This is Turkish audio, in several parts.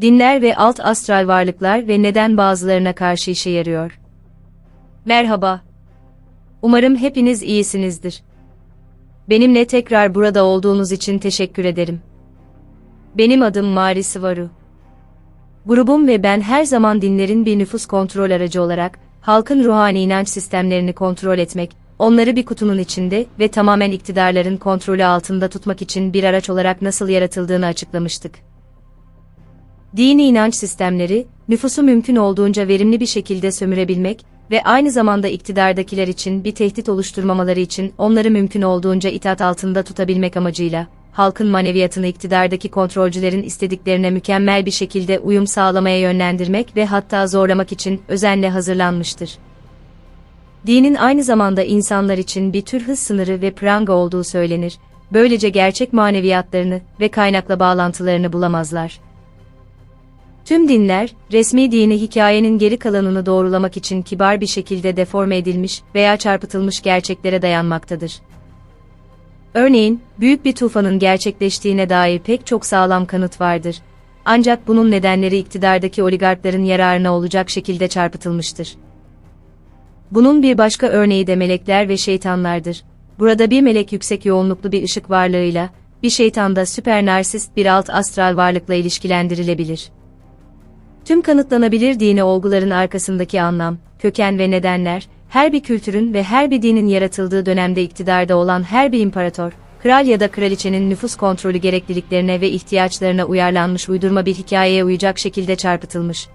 dinler ve alt astral varlıklar ve neden bazılarına karşı işe yarıyor. Merhaba. Umarım hepiniz iyisinizdir. Benimle tekrar burada olduğunuz için teşekkür ederim. Benim adım Mari Sıvaru. Grubum ve ben her zaman dinlerin bir nüfus kontrol aracı olarak, halkın ruhani inanç sistemlerini kontrol etmek, onları bir kutunun içinde ve tamamen iktidarların kontrolü altında tutmak için bir araç olarak nasıl yaratıldığını açıklamıştık. Dini inanç sistemleri, nüfusu mümkün olduğunca verimli bir şekilde sömürebilmek ve aynı zamanda iktidardakiler için bir tehdit oluşturmamaları için onları mümkün olduğunca itaat altında tutabilmek amacıyla, halkın maneviyatını iktidardaki kontrolcülerin istediklerine mükemmel bir şekilde uyum sağlamaya yönlendirmek ve hatta zorlamak için özenle hazırlanmıştır. Dinin aynı zamanda insanlar için bir tür hız sınırı ve pranga olduğu söylenir, böylece gerçek maneviyatlarını ve kaynakla bağlantılarını bulamazlar. Tüm dinler, resmi dini hikayenin geri kalanını doğrulamak için kibar bir şekilde deforme edilmiş veya çarpıtılmış gerçeklere dayanmaktadır. Örneğin, büyük bir tufanın gerçekleştiğine dair pek çok sağlam kanıt vardır. Ancak bunun nedenleri iktidardaki oligarkların yararına olacak şekilde çarpıtılmıştır. Bunun bir başka örneği de melekler ve şeytanlardır. Burada bir melek yüksek yoğunluklu bir ışık varlığıyla, bir şeytan da süper narsist bir alt astral varlıkla ilişkilendirilebilir. Tüm kanıtlanabilir dini olguların arkasındaki anlam, köken ve nedenler, her bir kültürün ve her bir dinin yaratıldığı dönemde iktidarda olan her bir imparator, kral ya da kraliçenin nüfus kontrolü gerekliliklerine ve ihtiyaçlarına uyarlanmış uydurma bir hikayeye uyacak şekilde çarpıtılmış.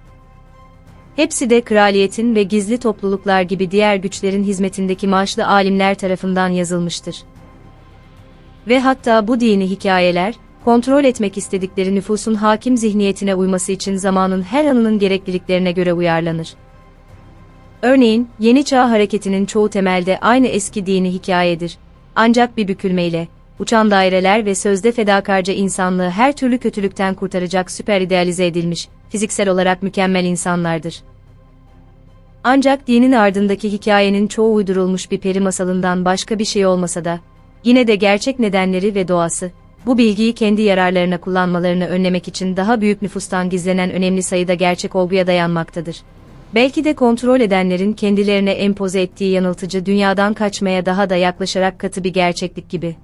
Hepsi de kraliyetin ve gizli topluluklar gibi diğer güçlerin hizmetindeki maaşlı alimler tarafından yazılmıştır. Ve hatta bu dini hikayeler, kontrol etmek istedikleri nüfusun hakim zihniyetine uyması için zamanın her anının gerekliliklerine göre uyarlanır. Örneğin, Yeni Çağ hareketinin çoğu temelde aynı eski dini hikayedir. Ancak bir bükülmeyle, uçan daireler ve sözde fedakarca insanlığı her türlü kötülükten kurtaracak süper idealize edilmiş, fiziksel olarak mükemmel insanlardır. Ancak dinin ardındaki hikayenin çoğu uydurulmuş bir peri masalından başka bir şey olmasa da, yine de gerçek nedenleri ve doğası, bu bilgiyi kendi yararlarına kullanmalarını önlemek için daha büyük nüfustan gizlenen önemli sayıda gerçek olguya dayanmaktadır. Belki de kontrol edenlerin kendilerine empoze ettiği yanıltıcı dünyadan kaçmaya daha da yaklaşarak katı bir gerçeklik gibi.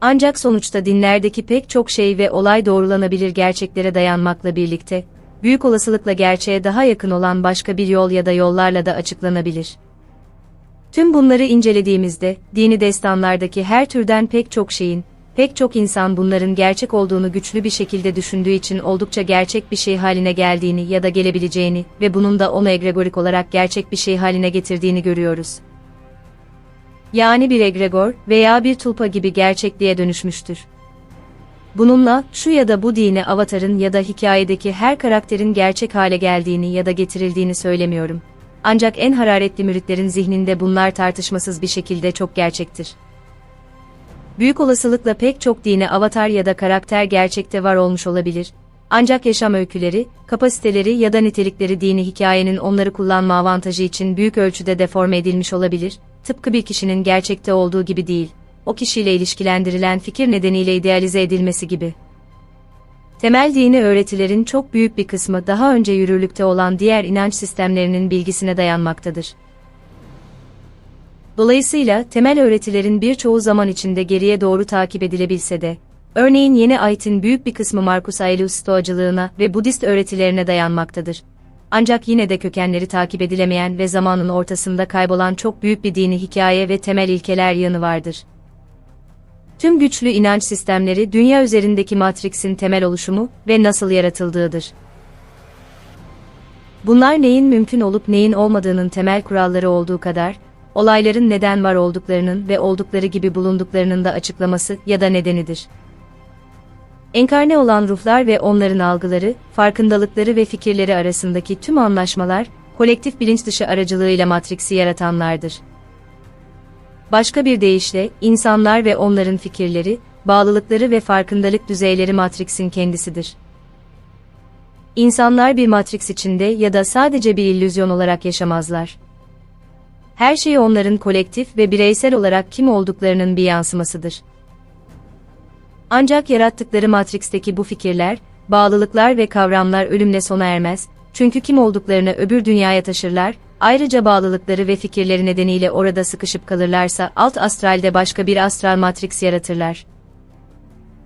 Ancak sonuçta dinlerdeki pek çok şey ve olay doğrulanabilir gerçeklere dayanmakla birlikte, büyük olasılıkla gerçeğe daha yakın olan başka bir yol ya da yollarla da açıklanabilir. Tüm bunları incelediğimizde, dini destanlardaki her türden pek çok şeyin, pek çok insan bunların gerçek olduğunu güçlü bir şekilde düşündüğü için oldukça gerçek bir şey haline geldiğini ya da gelebileceğini ve bunun da onu egregorik olarak gerçek bir şey haline getirdiğini görüyoruz. Yani bir egregor veya bir tulpa gibi gerçekliğe dönüşmüştür. Bununla, şu ya da bu dine avatarın ya da hikayedeki her karakterin gerçek hale geldiğini ya da getirildiğini söylemiyorum. Ancak en hararetli müritlerin zihninde bunlar tartışmasız bir şekilde çok gerçektir. Büyük olasılıkla pek çok dine avatar ya da karakter gerçekte var olmuş olabilir. Ancak yaşam öyküleri, kapasiteleri ya da nitelikleri dini hikayenin onları kullanma avantajı için büyük ölçüde deforme edilmiş olabilir, tıpkı bir kişinin gerçekte olduğu gibi değil, o kişiyle ilişkilendirilen fikir nedeniyle idealize edilmesi gibi. Temel dini öğretilerin çok büyük bir kısmı daha önce yürürlükte olan diğer inanç sistemlerinin bilgisine dayanmaktadır. Dolayısıyla temel öğretilerin birçoğu zaman içinde geriye doğru takip edilebilse de, örneğin yeni ayetin büyük bir kısmı Marcus Aurelius Stoacılığına ve Budist öğretilerine dayanmaktadır. Ancak yine de kökenleri takip edilemeyen ve zamanın ortasında kaybolan çok büyük bir dini hikaye ve temel ilkeler yanı vardır. Tüm güçlü inanç sistemleri dünya üzerindeki Matrix'in temel oluşumu ve nasıl yaratıldığıdır. Bunlar neyin mümkün olup neyin olmadığının temel kuralları olduğu kadar, olayların neden var olduklarının ve oldukları gibi bulunduklarının da açıklaması ya da nedenidir. Enkarne olan ruhlar ve onların algıları, farkındalıkları ve fikirleri arasındaki tüm anlaşmalar, kolektif bilinç dışı aracılığıyla Matrix'i yaratanlardır. Başka bir deyişle, insanlar ve onların fikirleri, bağlılıkları ve farkındalık düzeyleri Matrix'in kendisidir. İnsanlar bir Matrix içinde ya da sadece bir illüzyon olarak yaşamazlar. Her şey onların kolektif ve bireysel olarak kim olduklarının bir yansımasıdır. Ancak yarattıkları Matrix'teki bu fikirler, bağlılıklar ve kavramlar ölümle sona ermez, çünkü kim olduklarını öbür dünyaya taşırlar, ayrıca bağlılıkları ve fikirleri nedeniyle orada sıkışıp kalırlarsa alt astralde başka bir astral matrix yaratırlar.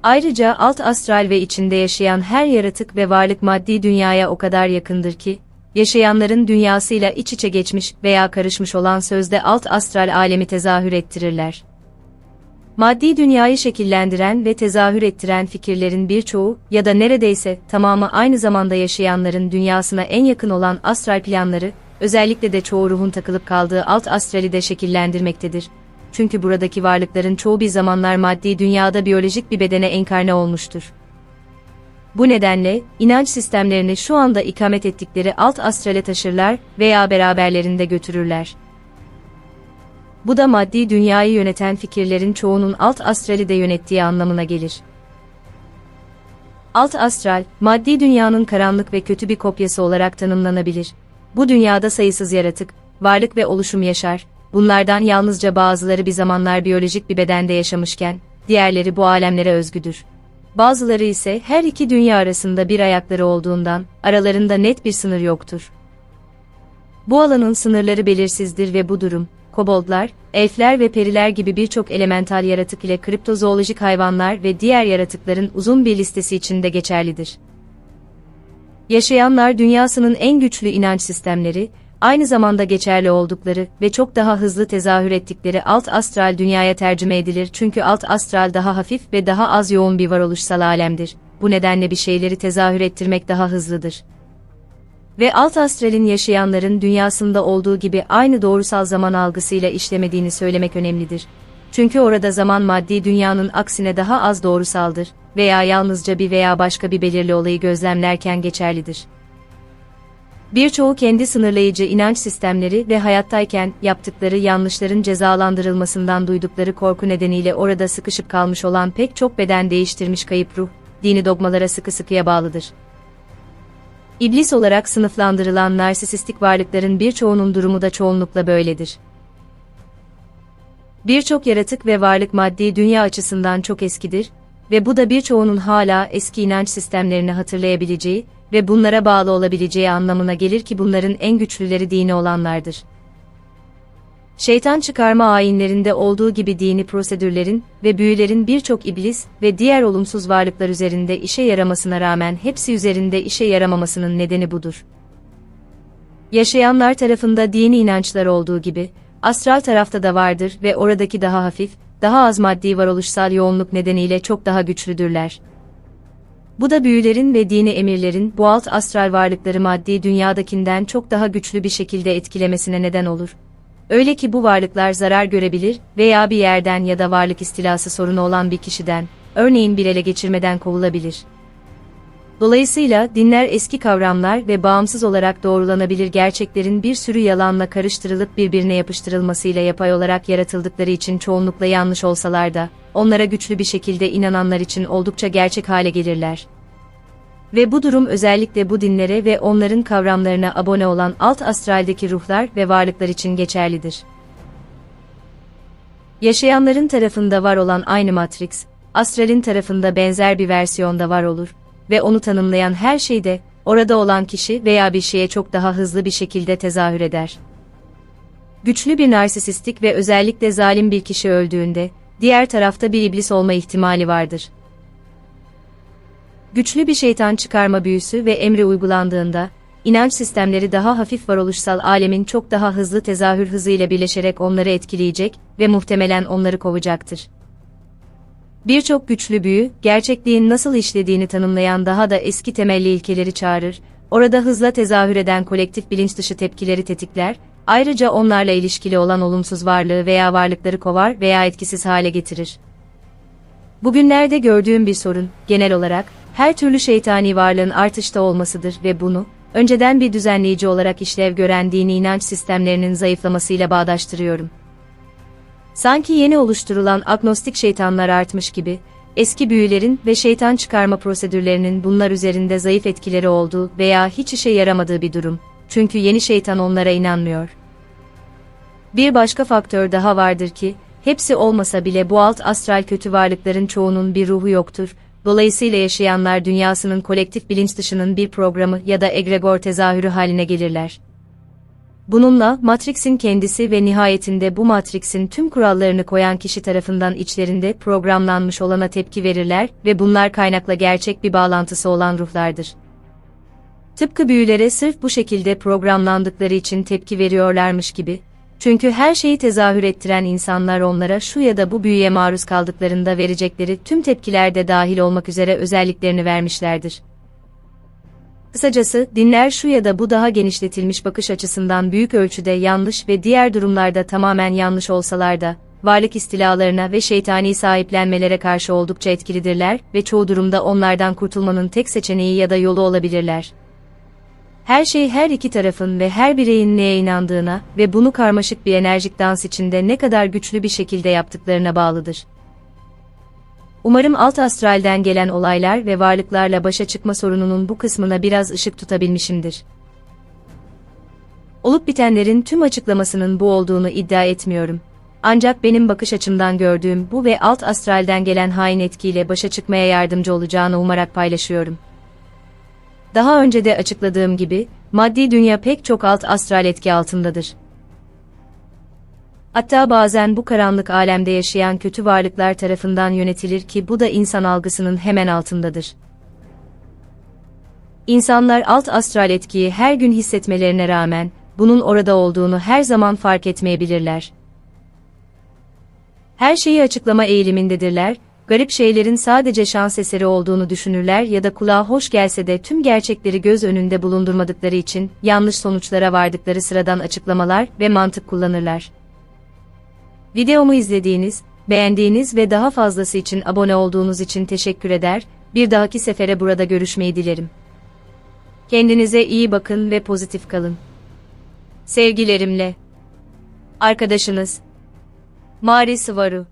Ayrıca alt astral ve içinde yaşayan her yaratık ve varlık maddi dünyaya o kadar yakındır ki, yaşayanların dünyasıyla iç içe geçmiş veya karışmış olan sözde alt astral alemi tezahür ettirirler. Maddi dünyayı şekillendiren ve tezahür ettiren fikirlerin birçoğu ya da neredeyse tamamı aynı zamanda yaşayanların dünyasına en yakın olan astral planları, özellikle de çoğu ruhun takılıp kaldığı alt astrali de şekillendirmektedir. Çünkü buradaki varlıkların çoğu bir zamanlar maddi dünyada biyolojik bir bedene enkarne olmuştur. Bu nedenle, inanç sistemlerini şu anda ikamet ettikleri alt astrale taşırlar veya beraberlerinde götürürler. Bu da maddi dünyayı yöneten fikirlerin çoğunun alt astrali de yönettiği anlamına gelir. Alt astral, maddi dünyanın karanlık ve kötü bir kopyası olarak tanımlanabilir. Bu dünyada sayısız yaratık, varlık ve oluşum yaşar. Bunlardan yalnızca bazıları bir zamanlar biyolojik bir bedende yaşamışken, diğerleri bu alemlere özgüdür. Bazıları ise her iki dünya arasında bir ayakları olduğundan, aralarında net bir sınır yoktur. Bu alanın sınırları belirsizdir ve bu durum, koboldlar, elfler ve periler gibi birçok elemental yaratık ile kriptozoolojik hayvanlar ve diğer yaratıkların uzun bir listesi içinde geçerlidir. Yaşayanlar dünyasının en güçlü inanç sistemleri, aynı zamanda geçerli oldukları ve çok daha hızlı tezahür ettikleri alt astral dünyaya tercüme edilir çünkü alt astral daha hafif ve daha az yoğun bir varoluşsal alemdir. Bu nedenle bir şeyleri tezahür ettirmek daha hızlıdır. Ve alt astralin yaşayanların dünyasında olduğu gibi aynı doğrusal zaman algısıyla işlemediğini söylemek önemlidir. Çünkü orada zaman maddi dünyanın aksine daha az doğrusaldır veya yalnızca bir veya başka bir belirli olayı gözlemlerken geçerlidir. Birçoğu kendi sınırlayıcı inanç sistemleri ve hayattayken yaptıkları yanlışların cezalandırılmasından duydukları korku nedeniyle orada sıkışıp kalmış olan pek çok beden değiştirmiş kayıp ruh, dini dogmalara sıkı sıkıya bağlıdır. İblis olarak sınıflandırılan narsisistik varlıkların birçoğunun durumu da çoğunlukla böyledir. Birçok yaratık ve varlık maddi dünya açısından çok eskidir ve bu da birçoğunun hala eski inanç sistemlerini hatırlayabileceği ve bunlara bağlı olabileceği anlamına gelir ki bunların en güçlüleri dini olanlardır. Şeytan çıkarma ayinlerinde olduğu gibi dini prosedürlerin ve büyülerin birçok iblis ve diğer olumsuz varlıklar üzerinde işe yaramasına rağmen hepsi üzerinde işe yaramamasının nedeni budur. Yaşayanlar tarafında dini inançlar olduğu gibi, astral tarafta da vardır ve oradaki daha hafif, daha az maddi varoluşsal yoğunluk nedeniyle çok daha güçlüdürler. Bu da büyülerin ve dini emirlerin bu alt astral varlıkları maddi dünyadakinden çok daha güçlü bir şekilde etkilemesine neden olur. Öyle ki bu varlıklar zarar görebilir veya bir yerden ya da varlık istilası sorunu olan bir kişiden, örneğin bir ele geçirmeden kovulabilir. Dolayısıyla dinler eski kavramlar ve bağımsız olarak doğrulanabilir gerçeklerin bir sürü yalanla karıştırılıp birbirine yapıştırılmasıyla yapay olarak yaratıldıkları için çoğunlukla yanlış olsalar da, onlara güçlü bir şekilde inananlar için oldukça gerçek hale gelirler. Ve bu durum özellikle bu dinlere ve onların kavramlarına abone olan alt astraldeki ruhlar ve varlıklar için geçerlidir. Yaşayanların tarafında var olan aynı Matrix, astralin tarafında benzer bir versiyonda var olur ve onu tanımlayan her şeyde, orada olan kişi veya bir şeye çok daha hızlı bir şekilde tezahür eder. Güçlü bir narsisistik ve özellikle zalim bir kişi öldüğünde, diğer tarafta bir iblis olma ihtimali vardır. Güçlü bir şeytan çıkarma büyüsü ve emri uygulandığında, inanç sistemleri daha hafif varoluşsal alemin çok daha hızlı tezahür hızıyla birleşerek onları etkileyecek ve muhtemelen onları kovacaktır. Birçok güçlü büyü, gerçekliğin nasıl işlediğini tanımlayan daha da eski temelli ilkeleri çağırır, orada hızla tezahür eden kolektif bilinç dışı tepkileri tetikler, ayrıca onlarla ilişkili olan olumsuz varlığı veya varlıkları kovar veya etkisiz hale getirir. Bugünlerde gördüğüm bir sorun, genel olarak, her türlü şeytani varlığın artışta olmasıdır ve bunu, önceden bir düzenleyici olarak işlev gören dini inanç sistemlerinin zayıflamasıyla bağdaştırıyorum. Sanki yeni oluşturulan agnostik şeytanlar artmış gibi, eski büyülerin ve şeytan çıkarma prosedürlerinin bunlar üzerinde zayıf etkileri olduğu veya hiç işe yaramadığı bir durum. Çünkü yeni şeytan onlara inanmıyor. Bir başka faktör daha vardır ki, hepsi olmasa bile bu alt astral kötü varlıkların çoğunun bir ruhu yoktur, dolayısıyla yaşayanlar dünyasının kolektif bilinç dışının bir programı ya da egregor tezahürü haline gelirler. Bununla Matrix'in kendisi ve nihayetinde bu Matrix'in tüm kurallarını koyan kişi tarafından içlerinde programlanmış olana tepki verirler ve bunlar kaynakla gerçek bir bağlantısı olan ruhlardır. Tıpkı büyülere sırf bu şekilde programlandıkları için tepki veriyorlarmış gibi, çünkü her şeyi tezahür ettiren insanlar onlara şu ya da bu büyüye maruz kaldıklarında verecekleri tüm tepkilerde dahil olmak üzere özelliklerini vermişlerdir. Kısacası, dinler şu ya da bu daha genişletilmiş bakış açısından büyük ölçüde yanlış ve diğer durumlarda tamamen yanlış olsalar da, varlık istilalarına ve şeytani sahiplenmelere karşı oldukça etkilidirler ve çoğu durumda onlardan kurtulmanın tek seçeneği ya da yolu olabilirler. Her şey her iki tarafın ve her bireyin neye inandığına ve bunu karmaşık bir enerjik dans içinde ne kadar güçlü bir şekilde yaptıklarına bağlıdır. Umarım alt astralden gelen olaylar ve varlıklarla başa çıkma sorununun bu kısmına biraz ışık tutabilmişimdir. Olup bitenlerin tüm açıklamasının bu olduğunu iddia etmiyorum. Ancak benim bakış açımdan gördüğüm bu ve alt astralden gelen hain etkiyle başa çıkmaya yardımcı olacağını umarak paylaşıyorum. Daha önce de açıkladığım gibi, maddi dünya pek çok alt astral etki altındadır. Hatta bazen bu karanlık alemde yaşayan kötü varlıklar tarafından yönetilir ki bu da insan algısının hemen altındadır. İnsanlar alt astral etkiyi her gün hissetmelerine rağmen, bunun orada olduğunu her zaman fark etmeyebilirler. Her şeyi açıklama eğilimindedirler, garip şeylerin sadece şans eseri olduğunu düşünürler ya da kulağa hoş gelse de tüm gerçekleri göz önünde bulundurmadıkları için yanlış sonuçlara vardıkları sıradan açıklamalar ve mantık kullanırlar. Videomu izlediğiniz, beğendiğiniz ve daha fazlası için abone olduğunuz için teşekkür eder, bir dahaki sefere burada görüşmeyi dilerim. Kendinize iyi bakın ve pozitif kalın. Sevgilerimle. Arkadaşınız Mari Sıvaru